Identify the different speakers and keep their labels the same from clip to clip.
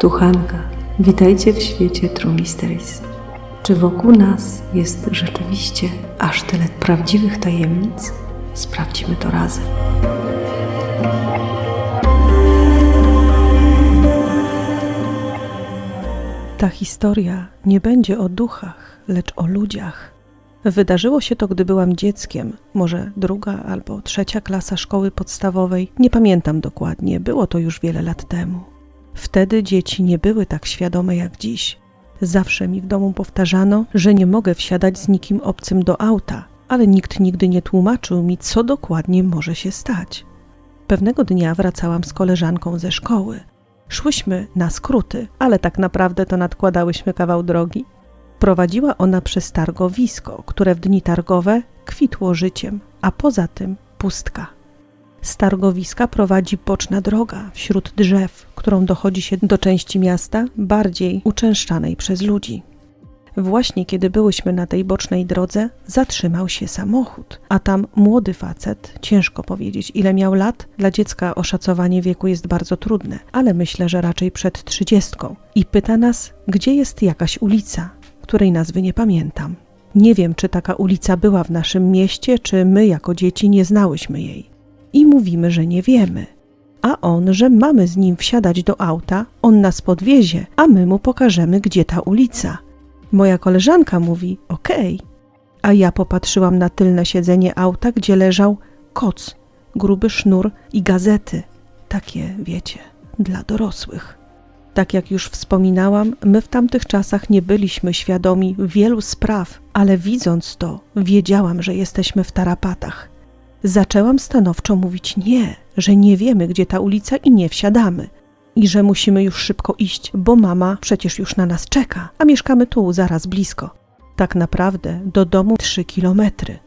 Speaker 1: Tu Hanka. Witajcie w świecie True Mysteries. Czy wokół nas jest rzeczywiście aż tyle prawdziwych tajemnic? Sprawdźmy to razem. Ta historia nie będzie o duchach, lecz o ludziach. Wydarzyło się to, gdy byłam dzieckiem, może druga albo trzecia klasa szkoły podstawowej, nie pamiętam dokładnie, było to już wiele lat temu. Wtedy dzieci nie były tak świadome jak dziś. Zawsze mi w domu powtarzano, że nie mogę wsiadać z nikim obcym do auta, ale nikt nigdy nie tłumaczył mi, co dokładnie może się stać. Pewnego dnia wracałam z koleżanką ze szkoły. Szłyśmy na skróty, ale tak naprawdę to nadkładałyśmy kawał drogi. Prowadziła ona przez targowisko, które w dni targowe kwitło życiem, a poza tym pustka. Z targowiska prowadzi boczna droga wśród drzew, którą dochodzi się do części miasta bardziej uczęszczanej przez ludzi. Właśnie kiedy byłyśmy na tej bocznej drodze, zatrzymał się samochód, a tam młody facet, ciężko powiedzieć ile miał lat, dla dziecka oszacowanie wieku jest bardzo trudne, ale myślę, że raczej przed trzydziestką, i pyta nas, gdzie jest jakaś ulica, której nazwy nie pamiętam. Nie wiem, czy taka ulica była w naszym mieście, czy my jako dzieci nie znałyśmy jej. I mówimy, że nie wiemy. A on, że mamy z nim wsiadać do auta, on nas podwiezie, a my mu pokażemy, gdzie ta ulica. Moja koleżanka mówi: Okej. A ja popatrzyłam na tylne siedzenie auta, gdzie leżał koc, gruby sznur i gazety. Takie, wiecie, dla dorosłych. Tak jak już wspominałam, my w tamtych czasach nie byliśmy świadomi wielu spraw, ale widząc to, wiedziałam, że jesteśmy w tarapatach. Zaczęłam stanowczo mówić nie, że nie wiemy, gdzie ta ulica i nie wsiadamy. I że musimy już szybko iść, bo mama przecież już na nas czeka, a mieszkamy tu, zaraz blisko. Tak naprawdę do domu trzy kilometry.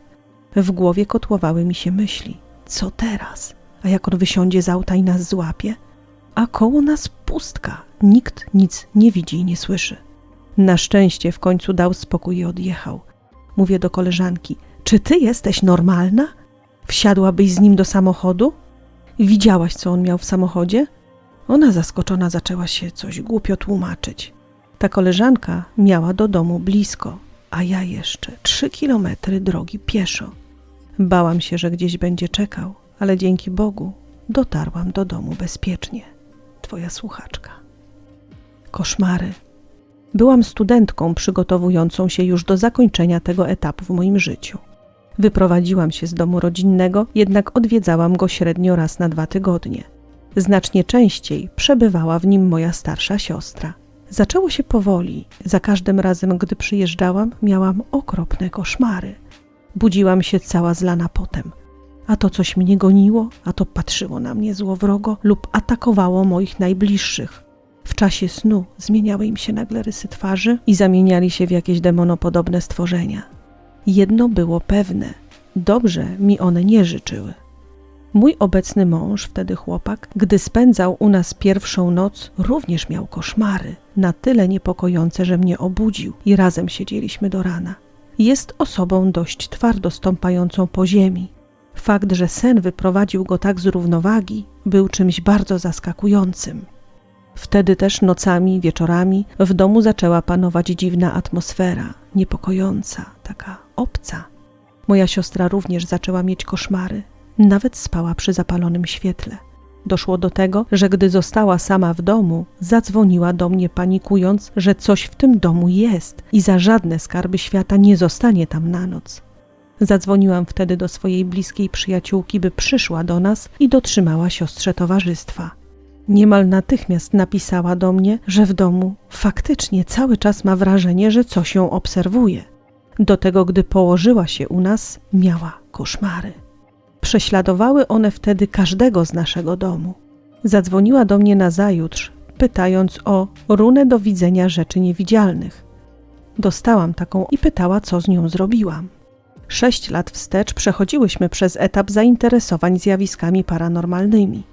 Speaker 1: W głowie kotłowały mi się myśli: co teraz? A jak on wysiądzie z auta i nas złapie? A koło nas pustka, nikt nic nie widzi i nie słyszy. Na szczęście w końcu dał spokój i odjechał. Mówię do koleżanki: Czy ty jesteś normalna? Wsiadłabyś z nim do samochodu? Widziałaś, co on miał w samochodzie? Ona zaskoczona zaczęła się coś głupio tłumaczyć. Ta koleżanka miała do domu blisko, a ja jeszcze trzy kilometry drogi pieszo. Bałam się, że gdzieś będzie czekał, ale dzięki Bogu dotarłam do domu bezpiecznie. Twoja słuchaczka. Koszmary. Byłam studentką przygotowującą się już do zakończenia tego etapu w moim życiu. Wyprowadziłam się z domu rodzinnego, jednak odwiedzałam go średnio raz na dwa tygodnie. Znacznie częściej przebywała w nim moja starsza siostra. Zaczęło się powoli. Za każdym razem, gdy przyjeżdżałam, miałam okropne koszmary. Budziłam się cała zlana potem. A to coś mnie goniło, a to patrzyło na mnie złowrogo lub atakowało moich najbliższych. W czasie snu zmieniały im się nagle rysy twarzy i zamieniali się w jakieś demonopodobne stworzenia. Jedno było pewne: dobrze mi one nie życzyły. Mój obecny mąż, wtedy chłopak, gdy spędzał u nas pierwszą noc, również miał koszmary, na tyle niepokojące, że mnie obudził i razem siedzieliśmy do rana. Jest osobą dość twardo stąpającą po ziemi. Fakt, że sen wyprowadził go tak z równowagi, był czymś bardzo zaskakującym. Wtedy też nocami, wieczorami w domu zaczęła panować dziwna atmosfera, niepokojąca, taka obca. Moja siostra również zaczęła mieć koszmary, nawet spała przy zapalonym świetle. Doszło do tego, że gdy została sama w domu, zadzwoniła do mnie panikując, że coś w tym domu jest i za żadne skarby świata nie zostanie tam na noc. Zadzwoniłam wtedy do swojej bliskiej przyjaciółki, by przyszła do nas i dotrzymała siostrze towarzystwa. Niemal natychmiast napisała do mnie, że w domu faktycznie cały czas ma wrażenie, że coś ją obserwuje. Do tego, gdy położyła się u nas, miała koszmary. Prześladowały one wtedy każdego z naszego domu. Zadzwoniła do mnie na zajutrz, pytając o runę do widzenia rzeczy niewidzialnych. Dostałam taką i pytała, co z nią zrobiłam. Sześć lat wstecz przechodziłyśmy przez etap zainteresowań zjawiskami paranormalnymi.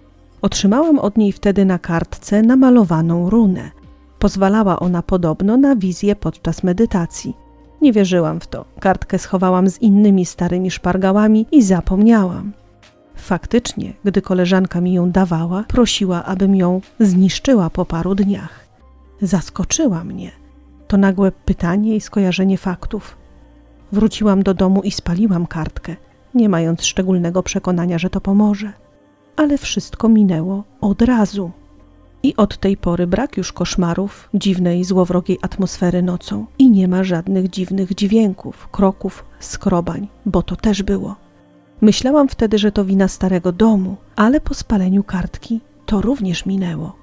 Speaker 1: Otrzymałam od niej wtedy na kartce namalowaną runę. Pozwalała ona podobno na wizję podczas medytacji. Nie wierzyłam w to. Kartkę schowałam z innymi starymi szpargałami i zapomniałam. Faktycznie, gdy koleżanka mi ją dawała, prosiła, abym ją zniszczyła po paru dniach. Zaskoczyła mnie. To nagłe pytanie i skojarzenie faktów. Wróciłam do domu i spaliłam kartkę, nie mając szczególnego przekonania, że to pomoże. Ale wszystko minęło od razu. I od tej pory brak już koszmarów, dziwnej, złowrogiej atmosfery nocą i nie ma żadnych dziwnych dźwięków, kroków, skrobań, bo to też było. Myślałam wtedy, że to wina starego domu, ale po spaleniu kartki to również minęło.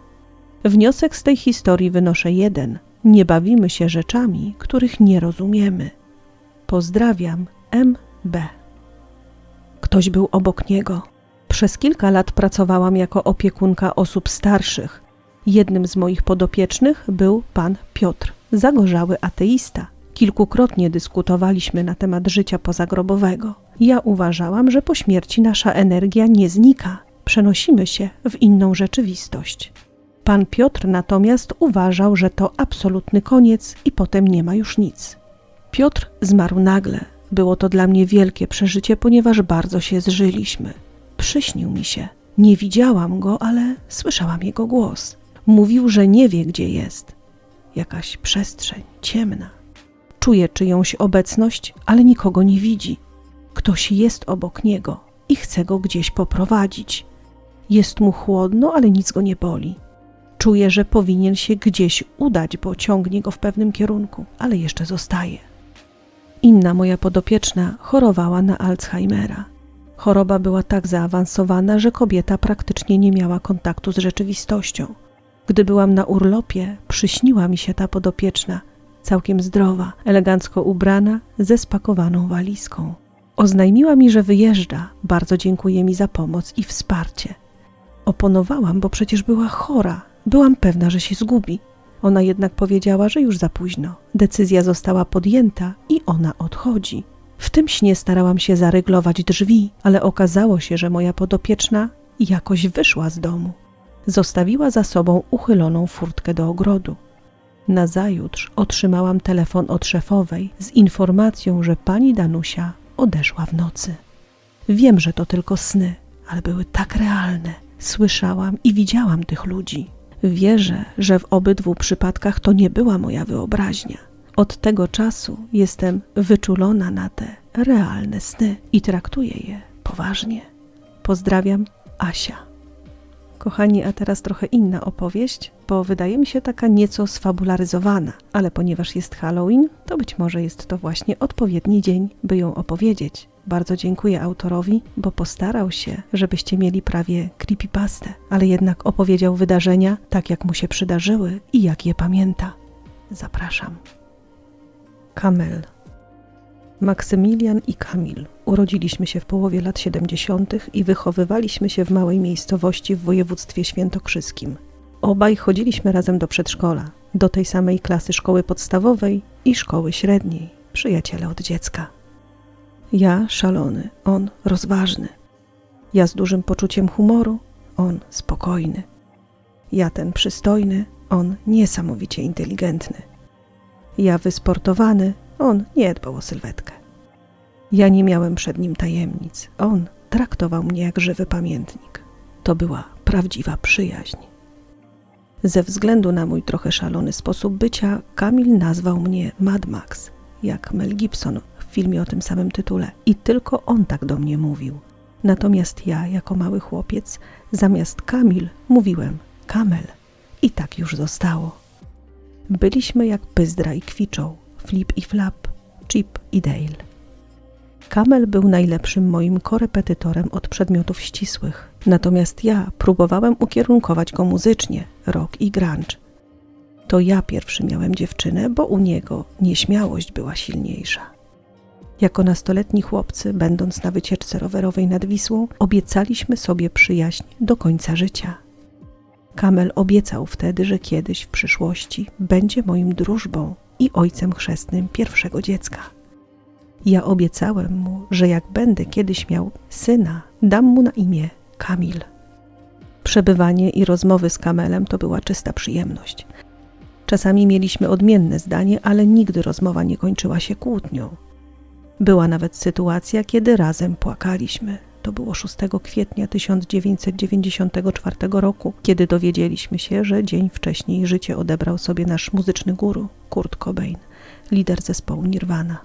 Speaker 1: Wniosek z tej historii wynoszę jeden: nie bawimy się rzeczami, których nie rozumiemy. Pozdrawiam, MB. Ktoś był obok niego. Przez kilka lat pracowałam jako opiekunka osób starszych. Jednym z moich podopiecznych był pan Piotr, zagorzały ateista. Kilkukrotnie dyskutowaliśmy na temat życia pozagrobowego. Ja uważałam, że po śmierci nasza energia nie znika, przenosimy się w inną rzeczywistość. Pan Piotr natomiast uważał, że to absolutny koniec i potem nie ma już nic. Piotr zmarł nagle. Było to dla mnie wielkie przeżycie, ponieważ bardzo się zżyliśmy. Przyśnił mi się. Nie widziałam go, ale słyszałam jego głos. Mówił, że nie wie, gdzie jest. Jakaś przestrzeń, ciemna. Czuje czyjąś obecność, ale nikogo nie widzi. Ktoś jest obok niego i chce go gdzieś poprowadzić. Jest mu chłodno, ale nic go nie boli. Czuje, że powinien się gdzieś udać, bo ciągnie go w pewnym kierunku, ale jeszcze zostaje. Inna moja podopieczna chorowała na Alzheimera. Choroba była tak zaawansowana, że kobieta praktycznie nie miała kontaktu z rzeczywistością. Gdy byłam na urlopie, przyśniła mi się ta podopieczna, całkiem zdrowa, elegancko ubrana, ze spakowaną walizką. Oznajmiła mi, że wyjeżdża, bardzo dziękuję mi za pomoc i wsparcie. Oponowałam, bo przecież była chora, byłam pewna, że się zgubi. Ona jednak powiedziała, że już za późno. Decyzja została podjęta i ona odchodzi. W tym śnie starałam się zaryglować drzwi, ale okazało się, że moja podopieczna jakoś wyszła z domu. Zostawiła za sobą uchyloną furtkę do ogrodu. Nazajutrz otrzymałam telefon od szefowej z informacją, że pani Danusia odeszła w nocy. Wiem, że to tylko sny, ale były tak realne. Słyszałam i widziałam tych ludzi. Wierzę, że w obydwu przypadkach to nie była moja wyobraźnia. Od tego czasu jestem wyczulona na te realne sny i traktuję je poważnie. Pozdrawiam, Asia. Kochani, a teraz trochę inna opowieść, bo wydaje mi się taka nieco sfabularyzowana, ale ponieważ jest Halloween, to być może jest to właśnie odpowiedni dzień, by ją opowiedzieć. Bardzo dziękuję autorowi, bo postarał się, żebyście mieli prawie creepypastę, ale jednak opowiedział wydarzenia tak, jak mu się przydarzyły i jak je pamięta. Zapraszam. Kamel. Maksymilian i Kamil urodziliśmy się w połowie lat 70. i wychowywaliśmy się w małej miejscowości w województwie świętokrzyskim. Obaj chodziliśmy razem do przedszkola, do tej samej klasy szkoły podstawowej i szkoły średniej, przyjaciele od dziecka. Ja szalony, on rozważny. Ja z dużym poczuciem humoru, on spokojny. Ja ten przystojny, on niesamowicie inteligentny. Ja wysportowany, on nie dbał o sylwetkę. Ja nie miałem przed nim tajemnic, on traktował mnie jak żywy pamiętnik. To była prawdziwa przyjaźń. Ze względu na mój trochę szalony sposób bycia, Kamil nazwał mnie Mad Max, jak Mel Gibson w filmie o tym samym tytule. I tylko on tak do mnie mówił. Natomiast ja, jako mały chłopiec, zamiast Kamil mówiłem Kamel. I tak już zostało. Byliśmy jak Pyzdra i Kwiczą, Flip i Flap, Chip i Dale. Kamel był najlepszym moim korepetytorem od przedmiotów ścisłych, natomiast ja próbowałem ukierunkować go muzycznie, rock i grunge. To ja pierwszy miałem dziewczynę, bo u niego nieśmiałość była silniejsza. Jako nastoletni chłopcy, będąc na wycieczce rowerowej nad Wisłą, obiecaliśmy sobie przyjaźń do końca życia. Kamel obiecał wtedy, że kiedyś w przyszłości będzie moim drużbą i ojcem chrzestnym pierwszego dziecka. Ja obiecałem mu, że jak będę kiedyś miał syna, dam mu na imię Kamil. Przebywanie i rozmowy z Kamelem to była czysta przyjemność. Czasami mieliśmy odmienne zdanie, ale nigdy rozmowa nie kończyła się kłótnią. Była nawet sytuacja, kiedy razem płakaliśmy. To było 6 kwietnia 1994 roku, kiedy dowiedzieliśmy się, że dzień wcześniej życie odebrał sobie nasz muzyczny guru, Kurt Cobain, lider zespołu Nirvana.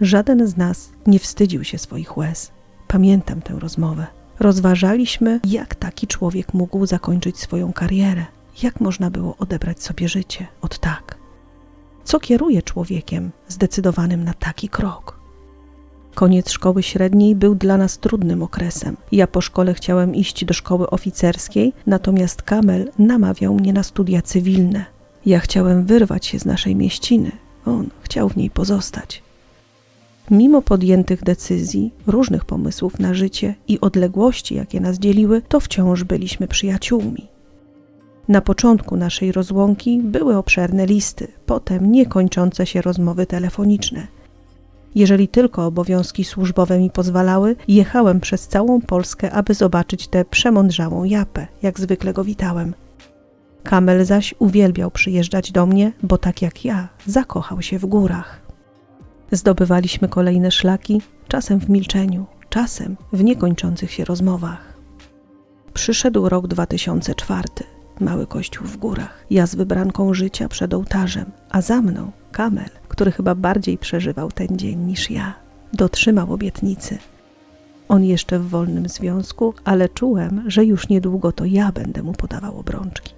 Speaker 1: Żaden z nas nie wstydził się swoich łez. Pamiętam tę rozmowę. Rozważaliśmy, jak taki człowiek mógł zakończyć swoją karierę, jak można było odebrać sobie życie od tak. Co kieruje człowiekiem zdecydowanym na taki krok? Koniec szkoły średniej był dla nas trudnym okresem. Ja po szkole chciałem iść do szkoły oficerskiej, natomiast Kamel namawiał mnie na studia cywilne. Ja chciałem wyrwać się z naszej mieściny, on chciał w niej pozostać. Mimo podjętych decyzji, różnych pomysłów na życie i odległości, jakie nas dzieliły, to wciąż byliśmy przyjaciółmi. Na początku naszej rozłąki były obszerne listy, potem niekończące się rozmowy telefoniczne. Jeżeli tylko obowiązki służbowe mi pozwalały, jechałem przez całą Polskę, aby zobaczyć tę przemądrzałą japę, jak zwykle go witałem. Kamel zaś uwielbiał przyjeżdżać do mnie, bo tak jak ja, zakochał się w górach. Zdobywaliśmy kolejne szlaki, czasem w milczeniu, czasem w niekończących się rozmowach. Przyszedł rok 2004, mały kościół w górach, ja z wybranką życia przed ołtarzem, a za mną Kamel, który chyba bardziej przeżywał ten dzień niż ja. Dotrzymał obietnicy. On jeszcze w wolnym związku, ale czułem, że już niedługo to ja będę mu podawał obrączki.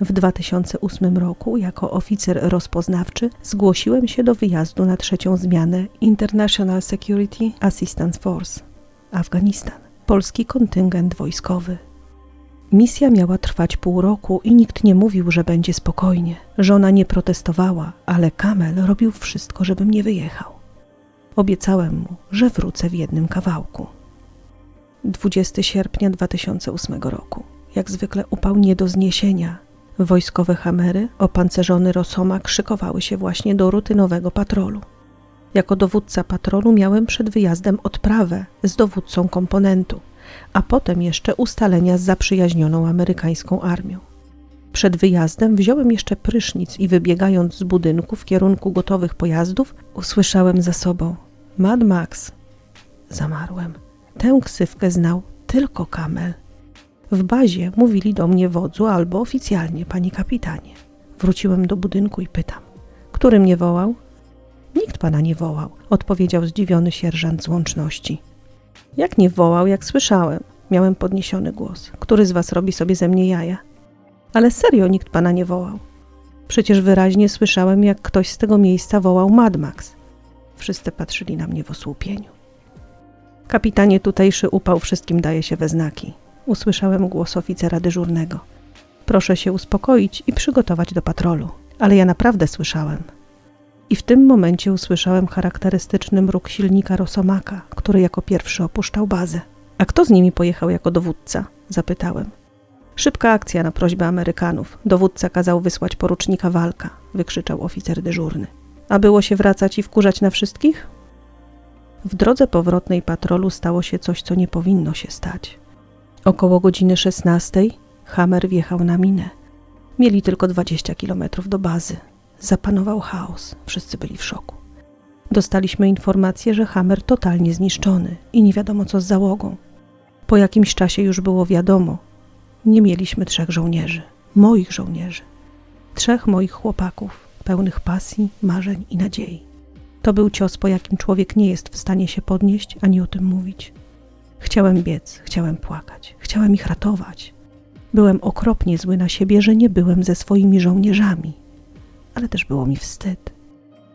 Speaker 1: W 2008 roku jako oficer rozpoznawczy zgłosiłem się do wyjazdu na trzecią zmianę International Security Assistance Force Afganistan, polski kontyngent wojskowy. Misja miała trwać pół roku i nikt nie mówił, że będzie spokojnie. Żona nie protestowała, ale Kamel robił wszystko, żebym nie wyjechał. Obiecałem mu, że wrócę w jednym kawałku. 20 sierpnia 2008 roku. Jak zwykle upał nie do zniesienia. Wojskowe hamery, opancerzony Rosomak szykowały się właśnie do rutynowego patrolu. Jako dowódca patrolu miałem przed wyjazdem odprawę z dowódcą komponentu, a potem jeszcze ustalenia z zaprzyjaźnioną amerykańską armią. Przed wyjazdem wziąłem jeszcze prysznic i wybiegając z budynku w kierunku gotowych pojazdów, usłyszałem za sobą Mad Max. Zamarłem. Tę ksywkę znał tylko Kamel. W bazie mówili do mnie wodzu albo oficjalnie, panie kapitanie. Wróciłem do budynku i pytam, który mnie wołał? Nikt pana nie wołał, odpowiedział zdziwiony sierżant z łączności. Jak nie wołał, jak słyszałem? Miałem podniesiony głos. Który z was robi sobie ze mnie jaja? Ale serio nikt pana nie wołał. Przecież wyraźnie słyszałem, jak ktoś z tego miejsca wołał Mad Max. Wszyscy patrzyli na mnie w osłupieniu. Kapitanie, tutejszy upał wszystkim daje się we znaki. Usłyszałem głos oficera dyżurnego. Proszę się uspokoić i przygotować do patrolu. Ale ja naprawdę słyszałem. I w tym momencie usłyszałem charakterystyczny mruk silnika Rosomaka, który jako pierwszy opuszczał bazę. A kto z nimi pojechał jako dowódca? Zapytałem. Szybka akcja na prośbę Amerykanów. Dowódca kazał wysłać porucznika Walka, wykrzyczał oficer dyżurny. A było się wracać i wkurzać na wszystkich? W drodze powrotnej patrolu stało się coś, co nie powinno się stać. Około godziny 16 Hammer wjechał na minę. Mieli tylko 20 kilometrów do bazy. Zapanował chaos, wszyscy byli w szoku. Dostaliśmy informację, że Hammer totalnie zniszczony i nie wiadomo co z załogą. Po jakimś czasie już było wiadomo, nie mieliśmy trzech żołnierzy, moich żołnierzy, trzech moich chłopaków, pełnych pasji, marzeń i nadziei. To był cios, po jakim człowiek nie jest w stanie się podnieść ani o tym mówić. Chciałem biec, chciałem płakać, chciałem ich ratować. Byłem okropnie zły na siebie, że nie byłem ze swoimi żołnierzami, ale też było mi wstyd.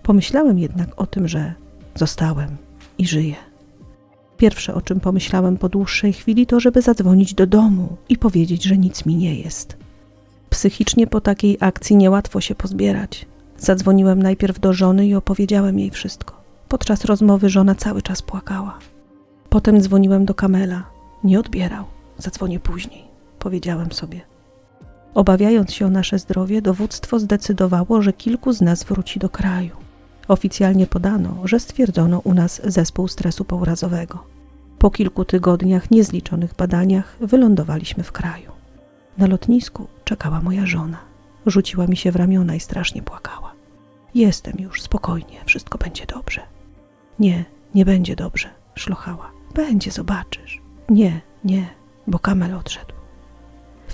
Speaker 1: Pomyślałem jednak o tym, że zostałem i żyję. Pierwsze, o czym pomyślałem po dłuższej chwili, to żeby zadzwonić do domu i powiedzieć, że nic mi nie jest. Psychicznie po takiej akcji niełatwo się pozbierać. Zadzwoniłem najpierw do żony i opowiedziałem jej wszystko. Podczas rozmowy żona cały czas płakała. Potem dzwoniłem do Kamela. Nie odbierał. Zadzwonię później, powiedziałem sobie. Obawiając się o nasze zdrowie, dowództwo zdecydowało, że kilku z nas wróci do kraju. Oficjalnie podano, że stwierdzono u nas zespół stresu pourazowego. Po kilku tygodniach, niezliczonych badaniach, wylądowaliśmy w kraju. Na lotnisku czekała moja żona. Rzuciła mi się w ramiona i strasznie płakała. Jestem już, spokojnie, wszystko będzie dobrze. Nie, nie będzie dobrze, szlochała. Będzie, zobaczysz. Nie, nie, bo Kamel odszedł.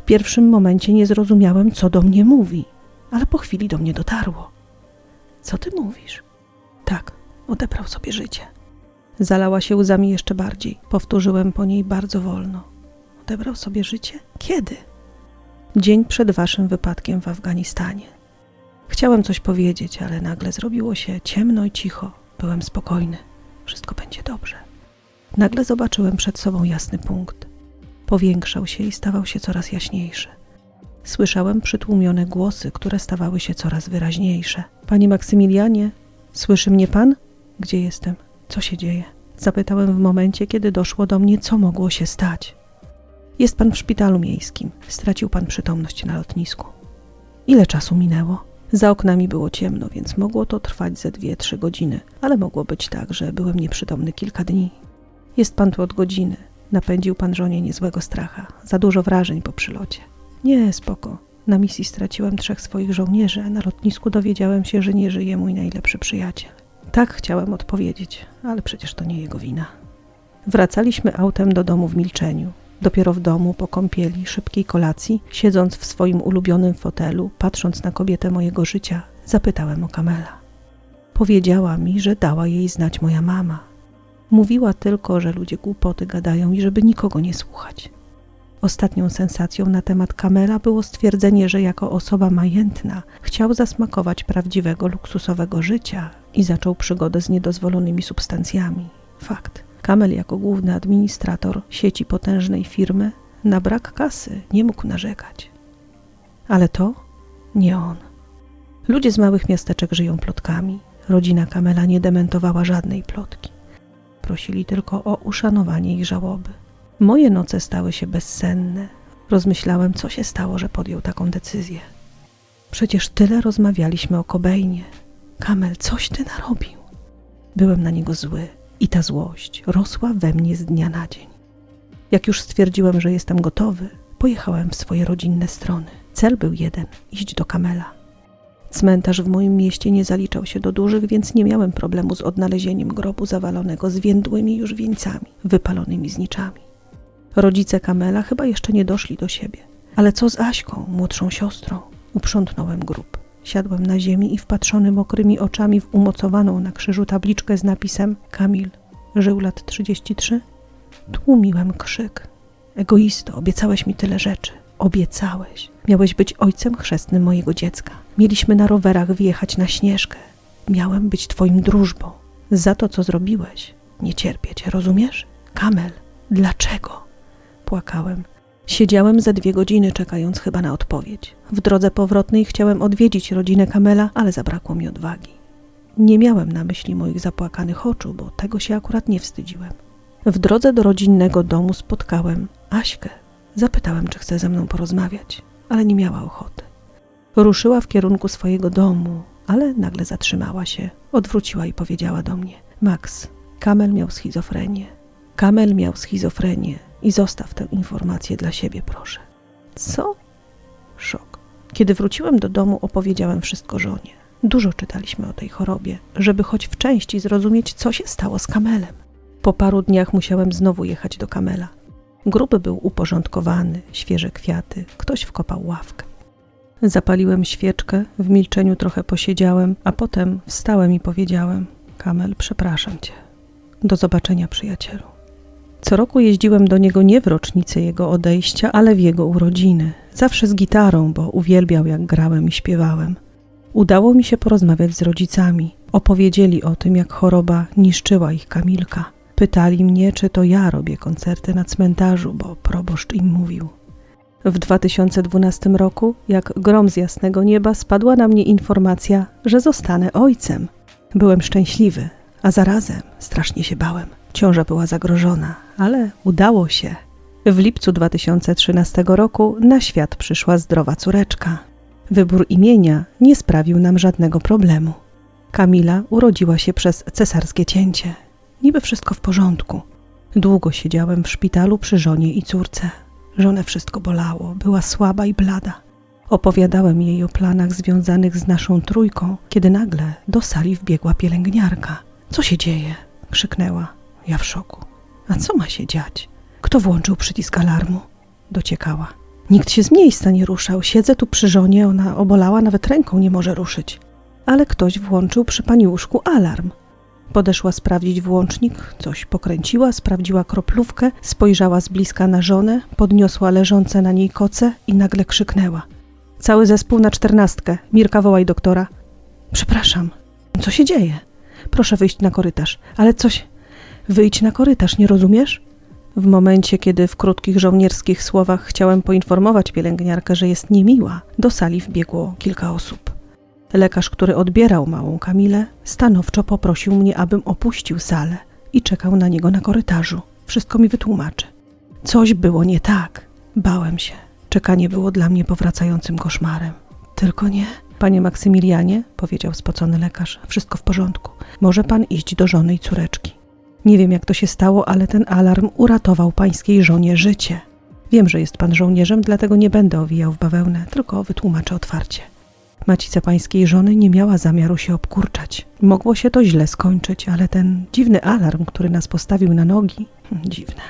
Speaker 1: Pierwszym momencie nie zrozumiałem, co do mnie mówi, ale po chwili do mnie dotarło. Co ty mówisz? Tak, odebrał sobie życie. Zalała się łzami jeszcze bardziej. Powtórzyłem po niej bardzo wolno. Odebrał sobie życie? Kiedy? Dzień przed waszym wypadkiem w Afganistanie. Chciałem coś powiedzieć, ale nagle zrobiło się ciemno i cicho. Byłem spokojny. Wszystko będzie dobrze. Nagle zobaczyłem przed sobą jasny punkt. Powiększał się i stawał się coraz jaśniejszy. Słyszałem przytłumione głosy, które stawały się coraz wyraźniejsze. Panie Maksymilianie, słyszy mnie pan? Gdzie jestem? Co się dzieje? Zapytałem w momencie, kiedy doszło do mnie, co mogło się stać. Jest pan w szpitalu miejskim. Stracił pan przytomność na lotnisku. Ile czasu minęło? Za oknami było ciemno, więc mogło to trwać ze dwie, trzy godziny, ale mogło być tak, że byłem nieprzytomny kilka dni. Jest pan tu od godziny. Napędził pan żonie niezłego stracha. Za dużo wrażeń po przylocie. Nie, spoko. Na misji straciłem trzech swoich żołnierzy, a na lotnisku dowiedziałem się, że nie żyje mój najlepszy przyjaciel. Tak chciałem odpowiedzieć, ale przecież to nie jego wina. Wracaliśmy autem do domu w milczeniu. Dopiero w domu, po kąpieli, szybkiej kolacji, siedząc w swoim ulubionym fotelu, patrząc na kobietę mojego życia, zapytałem o Kamela. Powiedziała mi, że dała jej znać moja mama. Mówiła tylko, że ludzie głupoty gadają i żeby nikogo nie słuchać. Ostatnią sensacją na temat Kamela było stwierdzenie, że jako osoba majętna chciał zasmakować prawdziwego luksusowego życia i zaczął przygodę z niedozwolonymi substancjami. Fakt. Kamel jako główny administrator sieci potężnej firmy na brak kasy nie mógł narzekać. Ale to nie on. Ludzie z małych miasteczek żyją plotkami. Rodzina Kamela nie dementowała żadnej plotki. Prosili tylko o uszanowanie ich żałoby. Moje noce stały się bezsenne. Rozmyślałem, co się stało, że podjął taką decyzję. Przecież tyle rozmawialiśmy o Kobejnie. Kamel, coś ty narobił. Byłem na niego zły i ta złość rosła we mnie z dnia na dzień. Jak już stwierdziłem, że jestem gotowy, pojechałem w swoje rodzinne strony. Cel był jeden iść do Kamela. Cmentarz w moim mieście nie zaliczał się do dużych, więc nie miałem problemu z odnalezieniem grobu zawalonego zwiędłymi już wieńcami, wypalonymi zniczami. Rodzice Kamela chyba jeszcze nie doszli do siebie. Ale co z Aśką, młodszą siostrą? Uprzątnąłem grób. Siadłem na ziemi i wpatrzony mokrymi oczami w umocowaną na krzyżu tabliczkę z napisem Kamil, żył lat 33? Tłumiłem krzyk. Egoisto, obiecałeś mi tyle rzeczy. Obiecałeś. Miałeś być ojcem chrzestnym mojego dziecka. Mieliśmy na rowerach wjechać na śnieżkę. Miałem być twoim drużbą. Za to, co zrobiłeś, nie cierpię cię, rozumiesz? Kamel, dlaczego? Płakałem. Siedziałem ze dwie godziny, czekając chyba na odpowiedź. W drodze powrotnej chciałem odwiedzić rodzinę Kamela, ale zabrakło mi odwagi. Nie miałem na myśli moich zapłakanych oczu, bo tego się akurat nie wstydziłem. W drodze do rodzinnego domu spotkałem Aśkę. Zapytałem, czy chce ze mną porozmawiać, ale nie miała ochoty. Ruszyła w kierunku swojego domu, ale nagle zatrzymała się, odwróciła i powiedziała do mnie: Max, Kamel miał schizofrenię. Kamel miał schizofrenię i zostaw tę informację dla siebie, proszę. Co? Szok. Kiedy wróciłem do domu, opowiedziałem wszystko żonie. Dużo czytaliśmy o tej chorobie, żeby choć w części zrozumieć, co się stało z Kamelem. Po paru dniach musiałem znowu jechać do Kamela. Grób był uporządkowany, świeże kwiaty, ktoś wkopał ławkę. Zapaliłem świeczkę, w milczeniu trochę posiedziałem, a potem wstałem i powiedziałem: Kamel, przepraszam cię. Do zobaczenia, przyjacielu. Co roku jeździłem do niego nie w rocznicę jego odejścia, ale w jego urodziny. Zawsze z gitarą, bo uwielbiał jak grałem i śpiewałem. Udało mi się porozmawiać z rodzicami. Opowiedzieli o tym, jak choroba niszczyła ich Kamilka. Pytali mnie, czy to ja robię koncerty na cmentarzu, bo proboszcz im mówił. W 2012 roku, jak grom z jasnego nieba, spadła na mnie informacja, że zostanę ojcem. Byłem szczęśliwy, a zarazem strasznie się bałem. Ciąża była zagrożona, ale udało się. W lipcu 2013 roku na świat przyszła zdrowa córeczka. Wybór imienia nie sprawił nam żadnego problemu. Kamila urodziła się przez cesarskie cięcie. Niby wszystko w porządku. Długo siedziałem w szpitalu przy żonie i córce. Żonę wszystko bolało, była słaba i blada. Opowiadałem jej o planach związanych z naszą trójką, kiedy nagle do sali wbiegła pielęgniarka. Co się dzieje? krzyknęła. Ja w szoku. A co ma się dziać? Kto włączył przycisk alarmu? Dociekała. Nikt się z miejsca nie ruszał. Siedzę tu przy żonie, ona obolała, nawet ręką nie może ruszyć. Ale ktoś włączył przy pani łóżku alarm. Podeszła sprawdzić włącznik, coś pokręciła, sprawdziła kroplówkę, spojrzała z bliska na żonę, podniosła leżące na niej koce i nagle krzyknęła. Cały zespół na czternastkę. Mirka, wołaj doktora. Przepraszam. Co się dzieje? Proszę wyjść na korytarz. Ale coś... Wyjdź na korytarz, nie rozumiesz? W momencie, kiedy w krótkich żołnierskich słowach chciałem poinformować pielęgniarkę, że jest niemiła, do sali wbiegło kilka osób. Lekarz, który odbierał małą Kamilę, stanowczo poprosił mnie, abym opuścił salę i czekał na niego na korytarzu. Wszystko mi wytłumaczy. Coś było nie tak. Bałem się. Czekanie było dla mnie powracającym koszmarem. Tylko nie. Panie Maksymilianie, powiedział spocony lekarz, wszystko w porządku. Może pan iść do żony i córeczki. Nie wiem, jak to się stało, ale ten alarm uratował pańskiej żonie życie. Wiem, że jest pan żołnierzem, dlatego nie będę owijał w bawełnę, tylko wytłumaczę otwarcie. Macica pańskiej żony nie miała zamiaru się obkurczać. Mogło się to źle skończyć, ale ten dziwny alarm, który nas postawił na nogi, hmm, dziwne.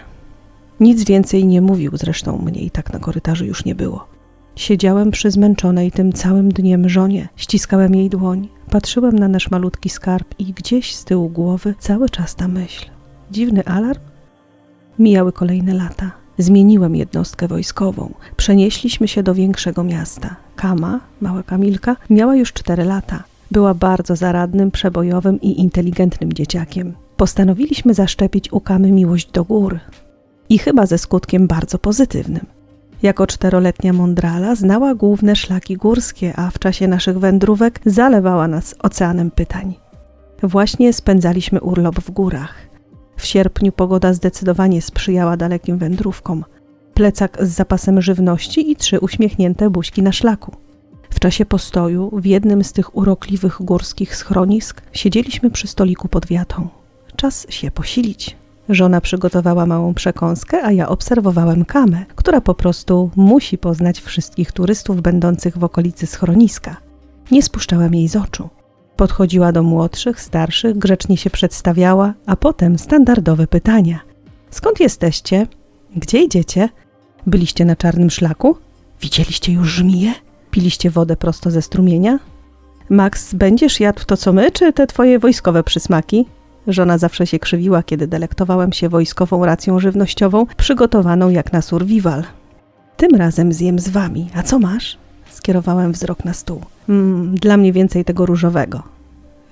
Speaker 1: Nic więcej nie mówił, zresztą mnie i tak na korytarzu już nie było. Siedziałem przy zmęczonej tym całym dniem żonie, ściskałem jej dłoń, patrzyłem na nasz malutki skarb i gdzieś z tyłu głowy cały czas ta myśl. Dziwny alarm? Mijały kolejne lata. Zmieniłem jednostkę wojskową. Przenieśliśmy się do większego miasta. Kama, mała Kamilka, miała już cztery lata. Była bardzo zaradnym, przebojowym i inteligentnym dzieciakiem. Postanowiliśmy zaszczepić u Kamy miłość do gór. I chyba ze skutkiem bardzo pozytywnym. Jako czteroletnia mądrala znała główne szlaki górskie, a w czasie naszych wędrówek zalewała nas oceanem pytań. Właśnie spędzaliśmy urlop w górach. W sierpniu pogoda zdecydowanie sprzyjała dalekim wędrówkom. Plecak z zapasem żywności i trzy uśmiechnięte buźki na szlaku. W czasie postoju w jednym z tych urokliwych górskich schronisk siedzieliśmy przy stoliku pod wiatą. Czas się posilić. Żona przygotowała małą przekąskę, a ja obserwowałem kamę, która po prostu musi poznać wszystkich turystów będących w okolicy schroniska. Nie spuszczałem jej z oczu. Podchodziła do młodszych, starszych, grzecznie się przedstawiała, a potem standardowe pytania. Skąd jesteście? Gdzie idziecie? Byliście na czarnym szlaku? Widzieliście już żmije? Piliście wodę prosto ze strumienia? Max, będziesz jadł to co my, czy te twoje wojskowe przysmaki? Żona zawsze się krzywiła, kiedy delektowałem się wojskową racją żywnościową, przygotowaną jak na survival. Tym razem zjem z wami. A co masz? Skierowałem wzrok na stół. Mm, dla mnie więcej tego różowego.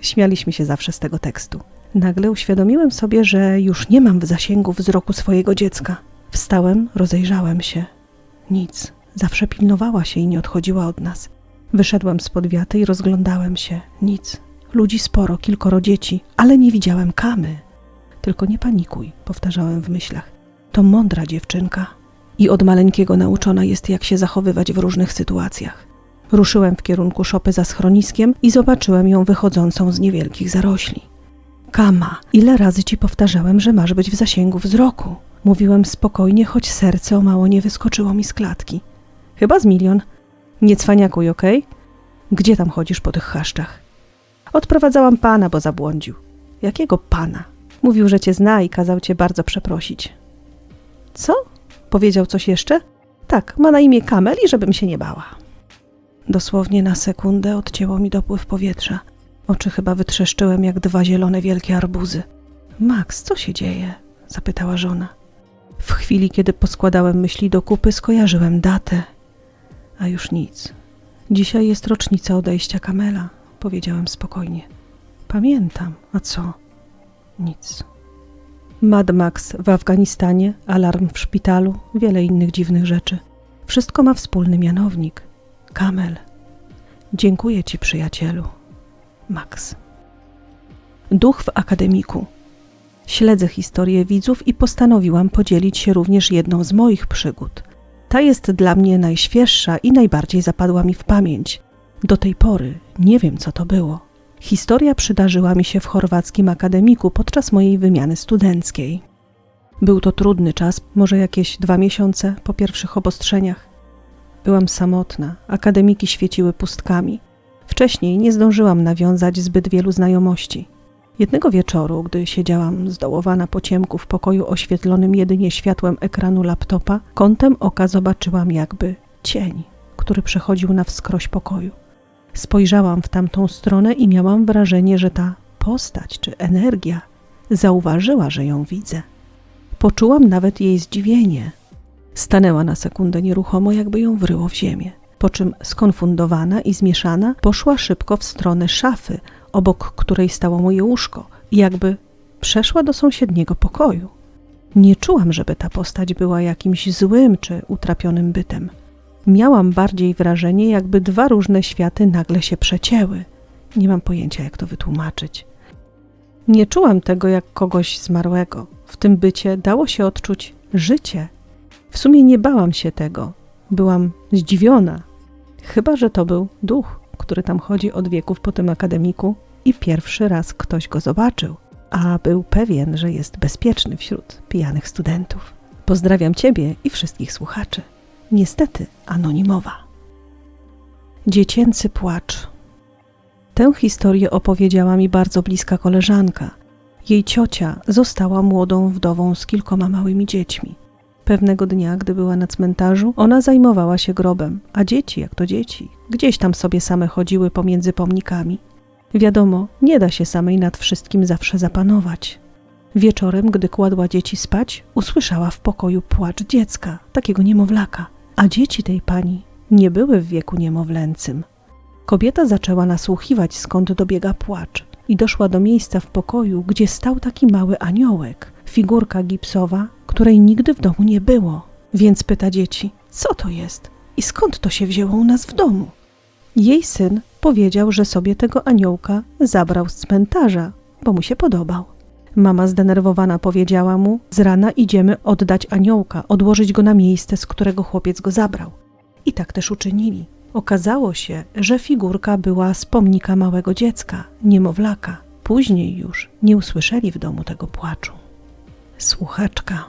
Speaker 1: Śmialiśmy się zawsze z tego tekstu. Nagle uświadomiłem sobie, że już nie mam w zasięgu wzroku swojego dziecka. Wstałem, rozejrzałem się. Nic. Zawsze pilnowała się i nie odchodziła od nas. Wyszedłem spod wiaty i rozglądałem się. Nic. Ludzi sporo, kilkoro dzieci, ale nie widziałem kamy. Tylko nie panikuj, powtarzałem w myślach. To mądra dziewczynka i od maleńkiego nauczona jest, jak się zachowywać w różnych sytuacjach. Ruszyłem w kierunku szopy za schroniskiem i zobaczyłem ją wychodzącą z niewielkich zarośli. Kama, ile razy ci powtarzałem, że masz być w zasięgu wzroku? Mówiłem spokojnie, choć serce o mało nie wyskoczyło mi z klatki. Chyba z milion. Nie cwaniakuj, okej? Gdzie tam chodzisz po tych chaszczach? Odprowadzałam pana, bo zabłądził. Jakiego pana? Mówił, że cię zna i kazał cię bardzo przeprosić. Co? Powiedział coś jeszcze? Tak, ma na imię Kamel i żebym się nie bała. Dosłownie na sekundę odcięło mi dopływ powietrza. Oczy chyba wytrzeszczyłem jak dwa zielone wielkie arbuzy. Max, co się dzieje? zapytała żona. W chwili, kiedy poskładałem myśli do kupy, skojarzyłem datę. A już nic. Dzisiaj jest rocznica odejścia Kamela, powiedziałem spokojnie. Pamiętam, a co? Nic. Mad Max w Afganistanie, alarm w szpitalu, wiele innych dziwnych rzeczy. Wszystko ma wspólny mianownik. Kamel. Dziękuję ci, przyjacielu. Max. Duch w akademiku. Śledzę historię widzów i postanowiłam podzielić się również jedną z moich przygód. Ta jest dla mnie najświeższa i najbardziej zapadła mi w pamięć. Do tej pory nie wiem, co to było. Historia przydarzyła mi się w chorwackim akademiku podczas mojej wymiany studenckiej. Był to trudny czas, może jakieś dwa miesiące po pierwszych obostrzeniach. Byłam samotna, akademiki świeciły pustkami. Wcześniej nie zdążyłam nawiązać zbyt wielu znajomości. Jednego wieczoru, gdy siedziałam zdołowana po ciemku w pokoju oświetlonym jedynie światłem ekranu laptopa, kątem oka zobaczyłam jakby cień, który przechodził na wskroś pokoju. Spojrzałam w tamtą stronę i miałam wrażenie, że ta postać czy energia zauważyła, że ją widzę. Poczułam nawet jej zdziwienie. Stanęła na sekundę nieruchomo, jakby ją wryło w ziemię, po czym skonfundowana i zmieszana poszła szybko w stronę szafy, obok której stało moje łóżko, jakby przeszła do sąsiedniego pokoju. Nie czułam, żeby ta postać była jakimś złym czy utrapionym bytem. Miałam bardziej wrażenie, jakby dwa różne światy nagle się przecięły. Nie mam pojęcia, jak to wytłumaczyć. Nie czułam tego jak kogoś zmarłego. W tym bycie dało się odczuć życie. W sumie nie bałam się tego. Byłam zdziwiona. Chyba, że to był duch, który tam chodzi od wieków po tym akademiku i pierwszy raz ktoś go zobaczył, a był pewien, że jest bezpieczny wśród pijanych studentów. Pozdrawiam Ciebie i wszystkich słuchaczy. Niestety anonimowa. Dziecięcy płacz. Tę historię opowiedziała mi bardzo bliska koleżanka. Jej ciocia została młodą wdową z kilkoma małymi dziećmi. Pewnego dnia, gdy była na cmentarzu, ona zajmowała się grobem, a dzieci, jak to dzieci, gdzieś tam sobie same chodziły pomiędzy pomnikami. Wiadomo, nie da się samej nad wszystkim zawsze zapanować. Wieczorem, gdy kładła dzieci spać, usłyszała w pokoju płacz dziecka, takiego niemowlaka, a dzieci tej pani nie były w wieku niemowlęcym. Kobieta zaczęła nasłuchiwać, skąd dobiega płacz, i doszła do miejsca w pokoju, gdzie stał taki mały aniołek, figurka gipsowa, której nigdy w domu nie było. Więc pyta dzieci: Co to jest i skąd to się wzięło u nas w domu? Jej syn powiedział, że sobie tego aniołka zabrał z cmentarza, bo mu się podobał. Mama zdenerwowana powiedziała mu: Z rana idziemy oddać aniołka, odłożyć go na miejsce, z którego chłopiec go zabrał. I tak też uczynili. Okazało się, że figurka była z pomnika małego dziecka, niemowlaka. Później już nie usłyszeli w domu tego płaczu. Słuchaczka.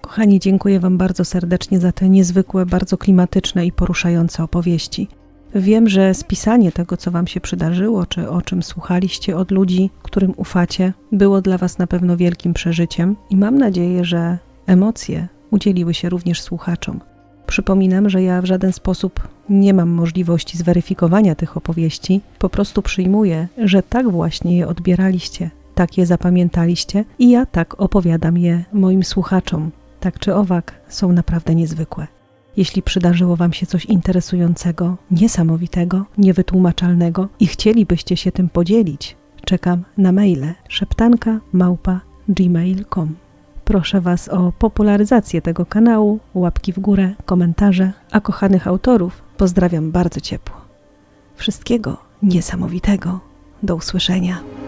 Speaker 1: Kochani, dziękuję Wam bardzo serdecznie za te niezwykłe, bardzo klimatyczne i poruszające opowieści. Wiem, że spisanie tego, co Wam się przydarzyło, czy o czym słuchaliście od ludzi, którym ufacie, było dla Was na pewno wielkim przeżyciem i mam nadzieję, że emocje udzieliły się również słuchaczom. Przypominam, że ja w żaden sposób nie mam możliwości zweryfikowania tych opowieści, po prostu przyjmuję, że tak właśnie je odbieraliście, tak je zapamiętaliście i ja tak opowiadam je moim słuchaczom. Tak czy owak, są naprawdę niezwykłe. Jeśli przydarzyło Wam się coś interesującego, niesamowitego, niewytłumaczalnego i chcielibyście się tym podzielić, czekam na maile szeptanka. Proszę Was o popularyzację tego kanału, łapki w górę, komentarze, a kochanych autorów pozdrawiam bardzo ciepło. Wszystkiego niesamowitego. Do usłyszenia.